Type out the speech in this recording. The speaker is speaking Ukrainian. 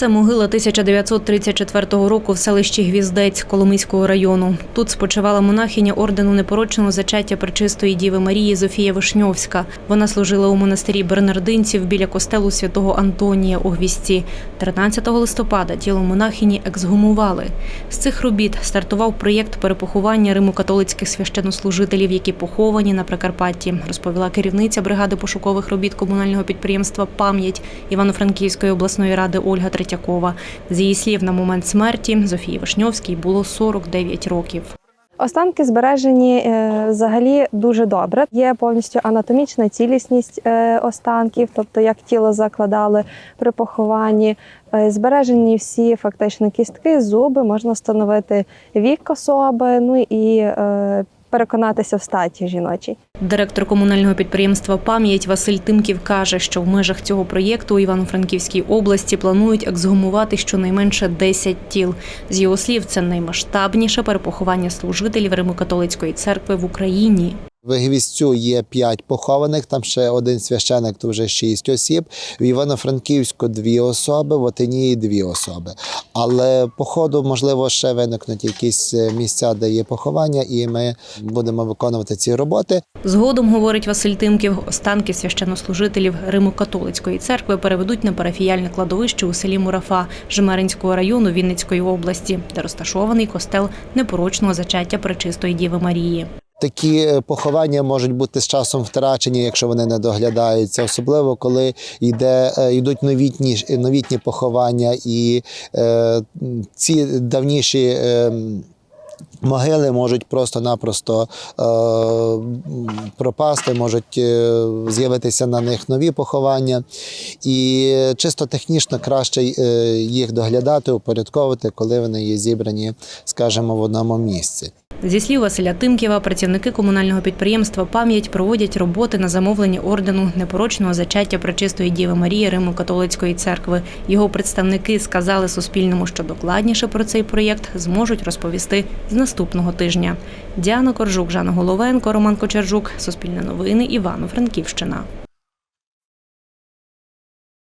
Це могила 1934 року в селищі Гвіздець Коломийського району. Тут спочивала монахиня ордену непорочного зачаття Пречистої Діви Марії Зофія Вишньовська. Вона служила у монастирі бернардинців біля костелу святого Антонія у Гвіздці. 13 листопада тіло монахині ексгумували. З цих робіт стартував проєкт перепоховання римокатолицьких священнослужителів, які поховані на Прикарпатті, розповіла керівниця бригади пошукових робіт комунального підприємства Пам'ять Івано-Франківської обласної ради Ольга Третьякова. З її слів, на момент смерті Зофії Вишньовській було 49 років. Останки збережені е, взагалі дуже добре. Є повністю анатомічна цілісність е, останків, тобто як тіло закладали при похованні. Е, Збережені всі фактично кістки, зуби, можна встановити вік особи, ну і переконатися в статі жіночій. Директор комунального підприємства Пам'ять Василь Тимків каже, що в межах цього проєкту у Івано-Франківській області планують ексгумувати щонайменше 10 тіл. З його слів, це наймасштабніше перепоховання служителів Римо-католицької церкви в Україні. В Гвіздцю є п'ять похованих, там ще один священик, то вже шість осіб. В Івано-Франківську дві особи, в Отинії дві особи. Але по ходу, можливо, ще виникнуть якісь е, місця, де є поховання, і ми будемо виконувати ці роботи. Згодом, говорить Василь Тимків, останки священнослужителів Римо-католицької церкви переведуть на парафіяльне кладовище у селі Мурафа Жмеринського району Вінницької області, де розташований костел непорочного зачаття Пречистої Діви Марії. Такі е, поховання можуть бути з часом втрачені, якщо вони не доглядаються, особливо коли йде, е, йдуть новітні, новітні поховання, і е, ці давніші. Е, Могили можуть просто-напросто е, пропасти, можуть е, з'явитися на них нові поховання, і чисто технічно краще е, їх доглядати, упорядковувати, коли вони є зібрані, скажімо, в одному місці. Зі слів Василя Тимківа, працівники комунального підприємства Пам'ять проводять роботи на замовлення ордену непорочного зачаття Пречистої Діви Марії Римо-католицької церкви. Його представники сказали Суспільному, що докладніше про цей проєкт зможуть розповісти з наступного тижня. Діана Коржук, Жанна Головенко, Роман Кочержук, Суспільне новини, Івано-Франківщина.